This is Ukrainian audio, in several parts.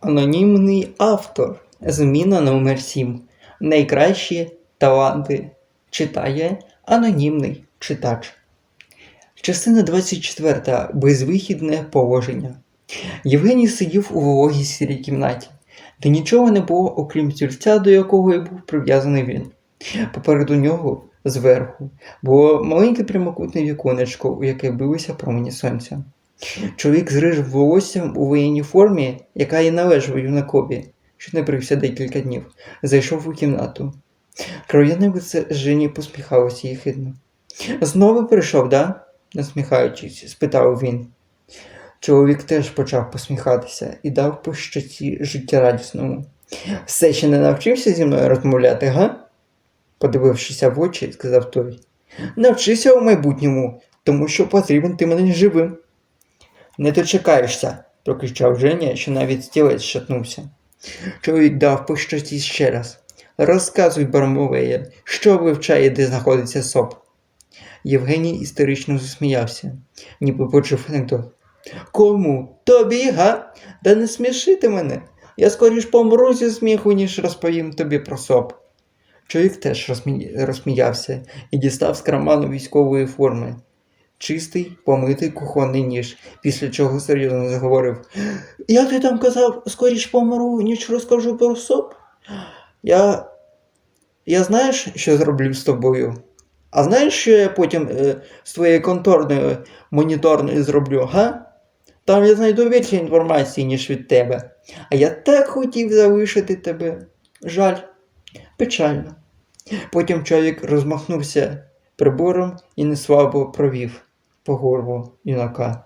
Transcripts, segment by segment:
Анонімний автор. Зміна номер 7. Найкращі таланти. Читає анонімний читач. Частина 24. Безвихідне положення. Євгеній сидів у вологій сірій кімнаті, де нічого не було, окрім стільця, до якого і був прив'язаний він. Попереду нього, зверху, було маленьке прямокутне віконечко, у яке билися промені сонця. Чоловік з рижим волоссям у воєнній формі, яка і належала юнакові, що не брився декілька днів, зайшов у кімнату. Кров'яне лице Жені посміхалося їхидно. Знову прийшов, да? насміхаючись, спитав він. Чоловік теж почав посміхатися і дав по щоці життєрадісному. Все ще не навчився зі мною розмовляти, га? подивившися в очі, сказав той. Навчися у майбутньому, тому що потрібен ти мене живим. Не дочекаєшся, прокричав Женя, що навіть стілець шатнувся. Чоловік дав по ще раз. Розказуй, Бармовеє, що вивчає, де знаходиться соп. Євгеній істерично засміявся, ніби почув анекдот. Кому? Тобі, га? Да не смішити мене. Я скоріш помру зі сміху, ніж розповім тобі про соп. Чоловік теж розсміявся і дістав з карману військової форми. Чистий, помитий кухонний ніж, після чого серйозно заговорив. Як ти там казав, скоріш помру, ніж розкажу про соп? Я. Я знаєш, що зроблю з тобою? А знаєш, що я потім е, з твоєю конторною моніторною зроблю, га? Там я знайду більше інформації, ніж від тебе. А я так хотів залишити тебе. Жаль, печально. Потім чоловік розмахнувся прибором і неслабо провів по горлу юнака.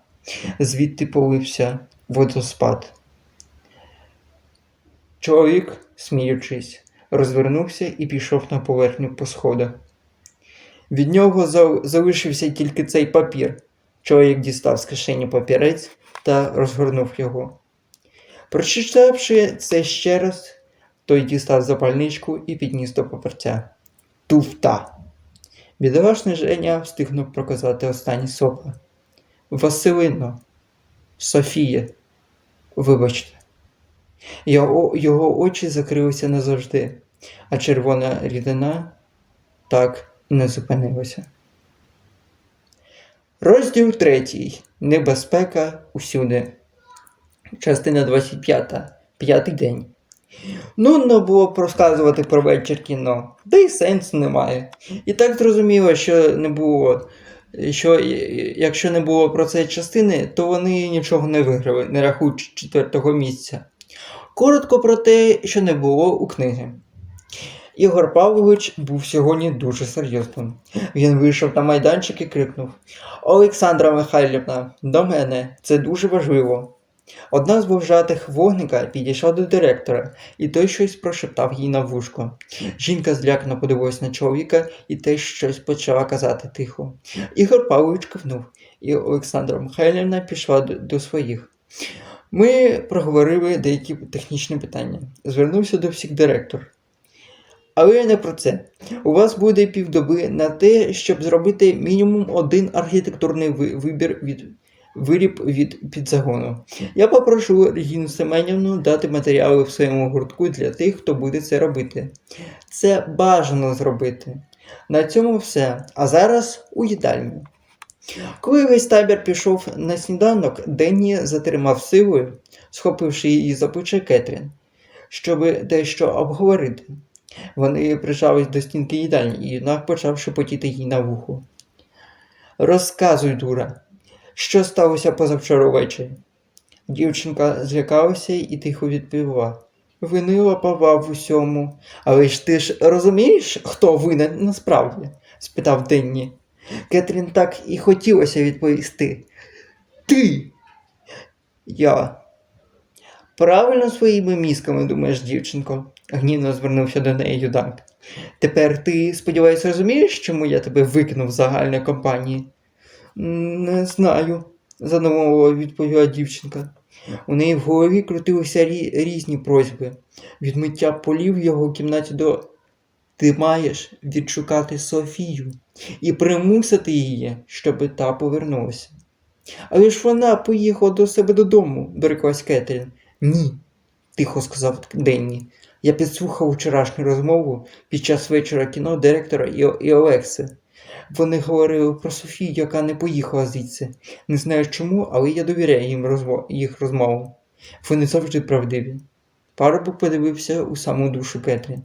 Звідти полився водоспад. Чоловік, сміючись, розвернувся і пішов на поверхню по сходах. Від нього залишився тільки цей папір. Чоловік дістав з кишені папірець та розгорнув його. Прочитавши це ще раз, той дістав запальничку і підніс до папірця. Туфта. Бідолашний Женя встигнув проказати останні слова. Василино, Софія, вибачте. Його, його очі закрилися назавжди, а червона рідина так не зупинилася. Розділ третій. Небезпека усюди. Частина 25. П'ятий день. Нудно було б розказувати про вечір кіно, та й сенсу немає. І так зрозуміло, що не було. Що якщо не було про це частини, то вони нічого не виграли, не рахуючи четвертого місця. Коротко про те, що не було у книги. Ігор Павлович був сьогодні дуже серйозним. Він вийшов на майданчик і крикнув: Олександра Михайлівна, до мене, це дуже важливо. Одна з вовжатих вогника підійшла до директора, і той щось прошептав їй на вушко. Жінка злякано подивилась на чоловіка і теж щось почала казати тихо. Ігор Павлович кивнув, і Олександра Михайлівна пішла до, своїх. Ми проговорили деякі технічні питання. Звернувся до всіх директор. Але не про це. У вас буде півдоби на те, щоб зробити мінімум один архітектурний вибір від виріб від підзагону. Я попрошу Регіну Семенівну дати матеріали в своєму гуртку для тих, хто буде це робити. Це бажано зробити. На цьому все. А зараз у їдальню. Коли весь табір пішов на сніданок, Денні затримав силою, схопивши її за плече Кетрін, щоб дещо обговорити. Вони прижались до стінки їдальні, і юнак почав шепотіти їй на вухо. Розказуй, дура, що сталося позавчора ввечері? Дівчинка злякалася і тихо відповіла. Винила Павла в усьому. Але ж ти ж розумієш, хто винен насправді? спитав Денні. Кетрін так і хотілося відповісти. Ти. Я. Правильно своїми мізками думаєш, дівчинко, гнівно звернувся до неї юдак. Тепер ти, сподіваюся, розумієш, чому я тебе викинув з загальної компанії? «М, Не знаю, задумово відповіла дівчинка. У неї в голові крутилися рі- різні просьби. Від миття полів в його кімнаті до ти маєш відшукати Софію і примусити її, щоб та повернулася. Але ж вона поїхала до себе додому, дорекалась Кетрін. Ні. тихо сказав Денні. Я підслухав вчорашню розмову під час вечора кіно директора і, і Олекси. Вони говорили про Софію, яка не поїхала звідси. Не знаю чому, але я довіряю їм розмо... їх розмовам. Вони завжди правдиві. Парубок подивився у саму душу Кетрін.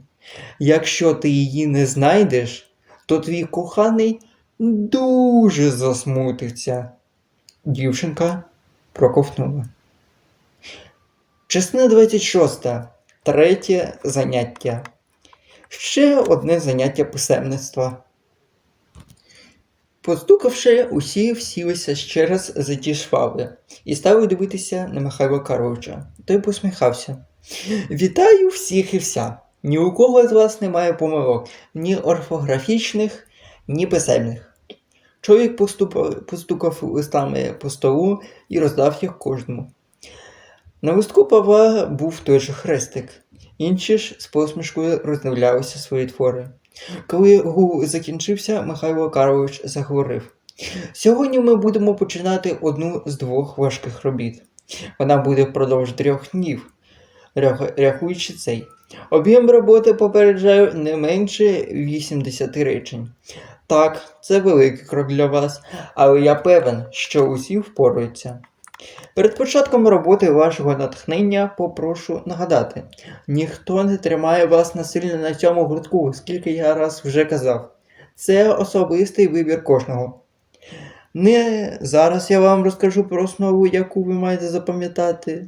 Якщо ти її не знайдеш, то твій коханий дуже засмутиться. Дівчинка проковтнула. Частина 26. Третє заняття. Ще одне заняття писемництва. Постукавши, усі всілися ще раз за ті швабри і стали дивитися на Михайла Карловича. Той посміхався. Вітаю всіх і вся. Ні у кого з вас немає помилок, ні орфографічних, ні писемних. Чоловік постукав листами по столу і роздав їх кожному. На листку Павла був той же хрестик. Інші ж з посмішкою роздивлялися свої твори. Коли гул закінчився, Михайло Карлович заговорив. Сьогодні ми будемо починати одну з двох важких робіт. Вона буде впродовж трьох днів, рахуючи цей. Об'єм роботи попереджаю не менше 80 речень. Так, це великий крок для вас, але я певен, що усі впораються. Перед початком роботи вашого натхнення попрошу нагадати, ніхто не тримає вас насильно на цьому гуртку, скільки я раз вже казав. Це особистий вибір кожного. Не зараз я вам розкажу про основу, яку ви маєте запам'ятати.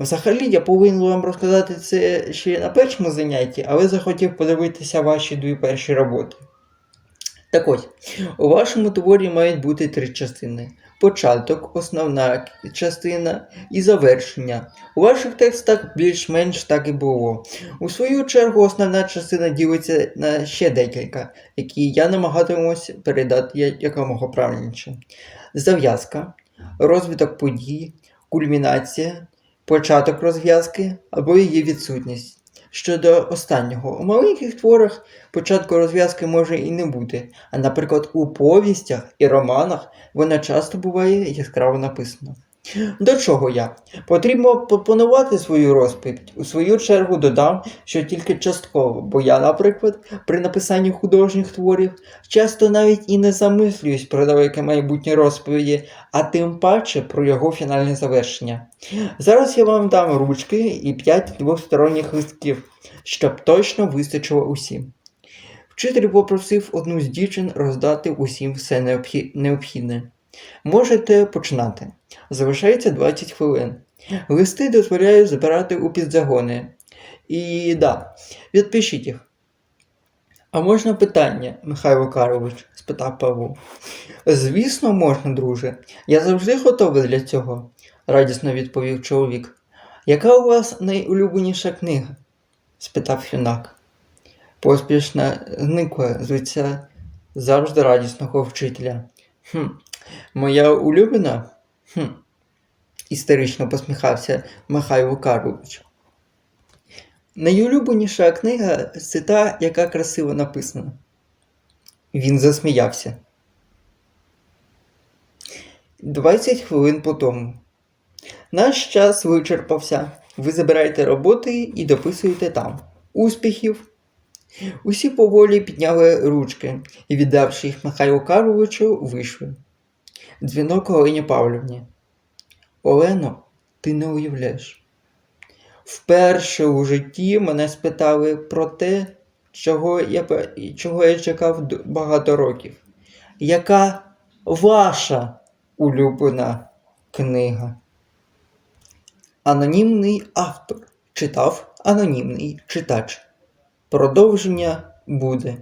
Взагалі, я повинен вам розказати це ще на першому занятті, але захотів подивитися ваші дві перші роботи. Так ось, у вашому творі мають бути три частини: початок, основна частина і завершення. У ваших текстах більш-менш так і було. У свою чергу, основна частина ділиться на ще декілька, які я намагатимусь передати якомога правильніше. Зав'язка, розвиток подій, кульмінація, початок розв'язки або її відсутність. Щодо останнього, у маленьких творах початку розв'язки може і не бути, а наприклад, у повістях і романах вона часто буває яскраво написана. До чого я? Потрібно пропонувати свою розповідь. У свою чергу додам, що тільки частково, бо я, наприклад, при написанні художніх творів часто навіть і не замислююсь про далеке майбутнє розповіді, а тим паче про його фінальне завершення. Зараз я вам дам ручки і 5 двосторонніх листків, щоб точно вистачило усім. Вчитель попросив одну з дівчин роздати усім все необхідне. Можете починати. Залишається 20 хвилин. Листи дозволяю збирати у підзагони. І да, відпишіть їх. А можна питання, Михайло Карлович? спитав Павло. Звісно, можна, друже. Я завжди готовий для цього, радісно відповів чоловік. Яка у вас найулюбленіша книга? спитав юнак. Поспішно зникла з лиця завжди радісного вчителя. Хм, моя улюблена? Хм, істерично посміхався Михайло Карлович. Найулюбленіша книга це та, яка красиво написана. Він засміявся. 20 хвилин по тому. Наш час вичерпався. Ви забираєте роботи і дописуєте там. Успіхів! Усі поволі підняли ручки і, віддавши їх Михайлу Карловичу, вийшли. Дзвінок Олені Павлівні. Олено, ти не уявляєш. Вперше у житті мене спитали про те, чого я, чого я чекав багато років. Яка ваша улюблена книга? Анонімний автор читав анонімний читач. Продовження буде.